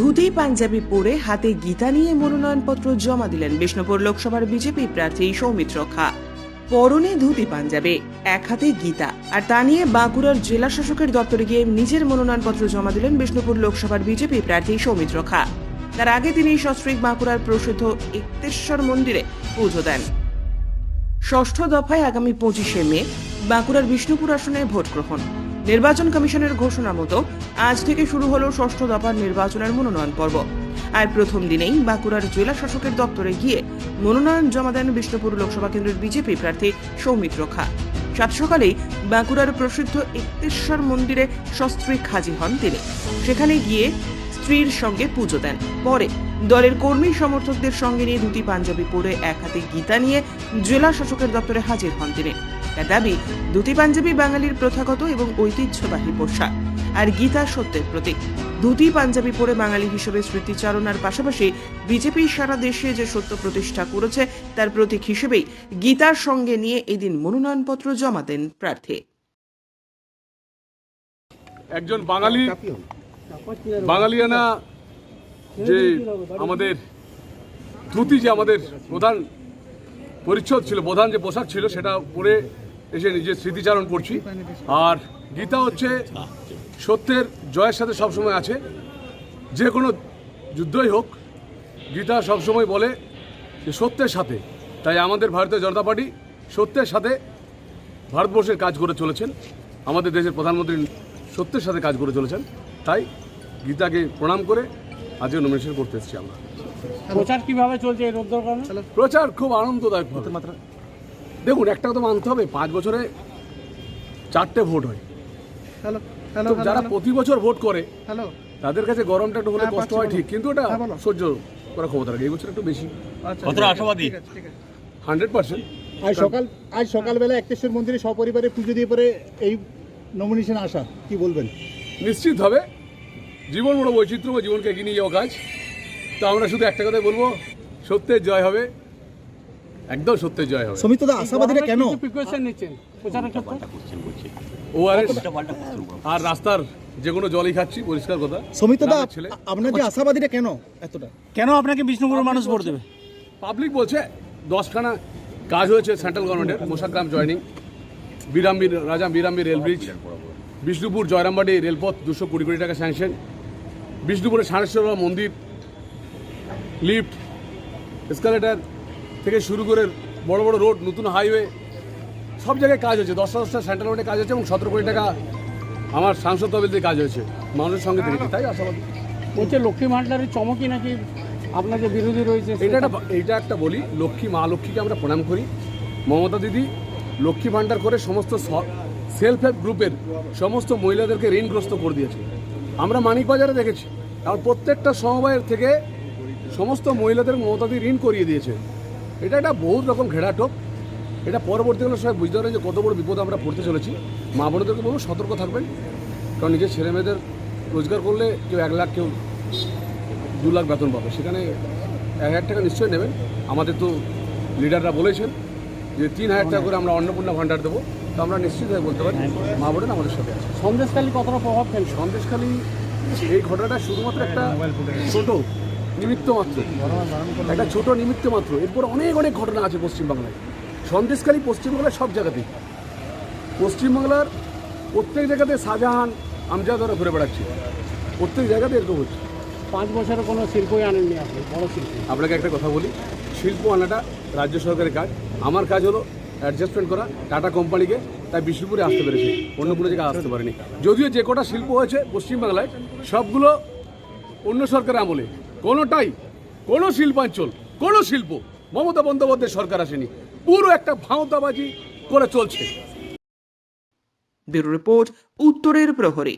ধুতি পাঞ্জাবি পরে হাতে গীতা নিয়ে মনোনয়নপত্র জমা দিলেন বিষ্ণুপুর লোকসভার বিজেপি প্রার্থী সৌমিত্র খা। পরনে ধুতি পাঞ্জাবে, এক হাতে গীতা। আর তা নিয়ে বাঁকুড়ার জেলা শাসকের দপ্তরে গিয়ে নিজের মনোনয়নপত্র জমা দিলেন বিষ্ণুপুর লোকসভার বিজেপি প্রার্থী সৌমিত্র খা। তার আগে তিনি সস্ত্রীক বাঁকুড়ার প্রসিদ্ধ একতেশ্বর মন্দিরে পুজো দেন। ষষ্ঠ দফায় আগামী পঁচিশে মে বাঁকুড়ার বিষ্ণুপুর আসনে ভোট গ্রহণ নির্বাচন কমিশনের ঘোষণা মতো আজ থেকে শুরু হলো ষষ্ঠ দফার নির্বাচনের মনোনয়ন পর্ব। আর প্রথম দিনেই বাঁকুড়ার জেলা শাসকের দপ্তরে গিয়ে মনোনয়ন জমা দেন বিষ্ণুপুর লোকসভা কেন্দ্রের বিজেপি প্রার্থী সৌমিত্র খা। সাত সকালেই বাঁকুড়ার প্রসিদ্ধ একতেশ্বর মন্দিরে সস্ত্রীক হাজির হন তিনি। সেখানে গিয়ে স্ত্রীর সঙ্গে পুজো দেন। পরে দলের কর্মী সমর্থকদের সঙ্গে নিয়ে দুটি পাঞ্জাবি পরে এক হাতে গীতা নিয়ে জেলা শাসকের দপ্তরে হাজির হন তিনি। তার দাবি, দুটি পাঞ্জাবি বাঙালির প্রথাগত এবং ঐতিহ্যবাহী পোশাক, আর গীতা সত্যের প্রতীক। ধুতি পাঞ্জাবি পরে বাঙালি হিসেবে স্মৃতিচারণার পাশাপাশি বিজেপি সারা দেশে যে সত্য প্রতিষ্ঠা করেছে, তার প্রতীক হিসেবেই গীতার সঙ্গে নিয়ে এদিন মনোনয়নপত্র জমা দেন প্রার্থী। একজন বাঙালি বাঙালিয়ানা যে আমাদের ধুতি যে আমাদের প্রধান পরিচ্ছদ ছিল, প্রধান যে পোশাক ছিল সেটা পরে এসে নিজের স্মৃতিচারণ করছি। আর গীতা হচ্ছে সত্যের জয়ের সাথে সবসময় আছে। যে কোনো যুদ্ধই হোক, গীতা সবসময় বলে যে সত্যের সাথে। তাই আমাদের ভারতীয় জনতা পার্টি সত্যের সাথে ভারতবর্ষের কাজ করে চলেছেন। আমাদের দেশের প্রধানমন্ত্রী সত্যের সাথে কাজ করে চলেছেন। তাই গীতাকে প্রণাম করে আজকে নমিনেশন করতে এসেছি আমরা। প্রচার কীভাবে চলছে এই রোদ্দুর কারণে? প্রচার খুব আনন্দদায়ক দেখুন একটা কথা মানতে হবে পাঁচ বছরে চারটে ভোট হয়। হ্যালো হ্যালো যারা প্রতি বছর ভোট করে হ্যালো তাদের কাছে গরমটা একটু হলে হ্যাঁ, কষ্ট হয় ঠিক কিন্তু ওটা হ্যাঁ, সহ্য করার ক্ষমতা রাখে এই বছর একটু বেশি। আচ্ছা কতটা আশাবাদী? Hundred percent. আজ সকাল আজ সকালবেলা একটেশ্বর মন্দিরে সপরিবারে পুজো দিয়ে পরে এই নমিনেশন আসা কি বলবেন? নিশ্চিত হবে জীবন বড় বৈচিত্র্য জীবনকে এগিয়ে নিয়ে যাওয়া কাজ। তো আমরা শুধু একটা কথাই বলব সত্যের জয় হবে একদম সত্যের জয় হবে। সমিতদা আশাবাদীরা কেন? প্রিপারেশন নিচ্ছেন। প্রচারের ক্ষেত্রে? ওআরএস আর রাস্তার যে কোনো জলই খাচ্ছি পরিষ্কার কথা। সমিতদা গ্রামের ছেলে। আপনার যে আশাবাদীরা কেন এতটা? কেন আপনাকে বিষ্ণুপুরের মানুষ ভোট দেবে? পাবলিক বলছে দশখানা কাজ হয়েছে সেন্ট্রাল গভর্নমেন্টের মোশাগ্রাম জয়নিং বিরামবীর রাজা বিরামবীর রেল ব্রিজ বিষ্ণুপুর জয়রামবাড়ি রেলপথ দুশো কুড়ি কোটি টাকা স্যাংশন বিষ্ণুপুরের সারেশ্বর মন্দির লিফট এসকালেটার থেকে শুরু করে বড় বড় রোড নতুন হাইওয়ে সব জায়গায় কাজ হয়েছে। দশটা দশটা সেন্ট্রাল গভর্নমেন্টে কাজ হয়েছে এবং সতেরো কোটি টাকা আমার সাংসদ তহবিল কাজ হয়েছে। মানুষের সঙ্গে দেখেছি তাই আশাবাদী। বলছে লক্ষ্মী ভান্ডারের চমকই নাকি আপনাকে বিরোধী রয়েছে? এটা একটা এইটা একটা বলি লক্ষ্মী মা লক্ষ্মীকে আমরা প্রণাম করি। মমতা দিদি লক্ষ্মী ভাণ্ডার করে সমস্ত সেলফ হেল্প গ্রুপের সমস্ত মহিলাদেরকে ঋণগ্রস্ত করে দিয়েছে। আমরা মানিক বাজারে দেখেছি। আর প্রত্যেকটা সমবায়ের থেকে সমস্ত মহিলাদের মমতা দিদি ঋণ করিয়ে দিয়েছে। এটা একটা বহুত রকম ঘেরাটোপ এটা পরবর্তীকালে সবাই বুঝতে পারে যে কত বড় বিপদ আমরা পড়তে চলেছি। মা বোনদেরকে বলব সতর্ক থাকবেন। কারণ নিজের ছেলে মেয়েদের রোজগার করলে কেউ এক লাখ কেউ দু লাখ বেতন পাবে। সেখানে এক হাজার টাকা নিশ্চয়ই নেবেন। আমাদের তো লিডাররা বলেছেন যে তিন হাজার টাকা করে আমরা অন্নপূর্ণা ভাণ্ডার দেবো। তো আমরা নিশ্চিতভাবে বলতে পারি মা বোনেরা আমাদের সাথে আছে। সন্দেশকালী কতটা প্রভাব ফেলছে? সন্দেশখালী এই ঘটনাটা শুধুমাত্র একটা ছোট নিমিত্ত মাত্র। একটা ছোট নিমিত্ত মাত্র। এরপর অনেক অনেক ঘটনা আছে পশ্চিমবাংলায়। সন্দেশখালী পশ্চিমবাংলার সব জায়গাতেই। পশ্চিমবাংলার প্রত্যেক জায়গাতে শাহজাহান আমজাদরা ঘুরে বেড়াচ্ছে। প্রত্যেক জায়গাতে এরকম হচ্ছে। পাঁচ বছরে কোনো শিল্পই আনেননি আপনি বড় শিল্পী। আপনাকে একটা কথা বলি শিল্প আনাটা রাজ্য সরকারের কাজ। আমার কাজ হলো অ্যাডজাস্টমেন্ট করা টাটা কোম্পানিকে তাই বিষ্ণুপুরে আসতে পেরেছে। অন্য কোনো জায়গায় আসতে পারেনি। যদিও যে কটা শিল্প হয়েছে পশ্চিমবাংলায় সবগুলো অন্য সরকারের আমলে। কোনোটাই, কোনো শিল্পাঞ্চল, কোনো শিল্প মমতা বন্দ্যোপাধ্যায় সরকার আসেনি। পুরো একটা ভাঁওতাবাজি করে চলছে। ব্যুরো রিপোর্ট, উত্তরের প্রহরী।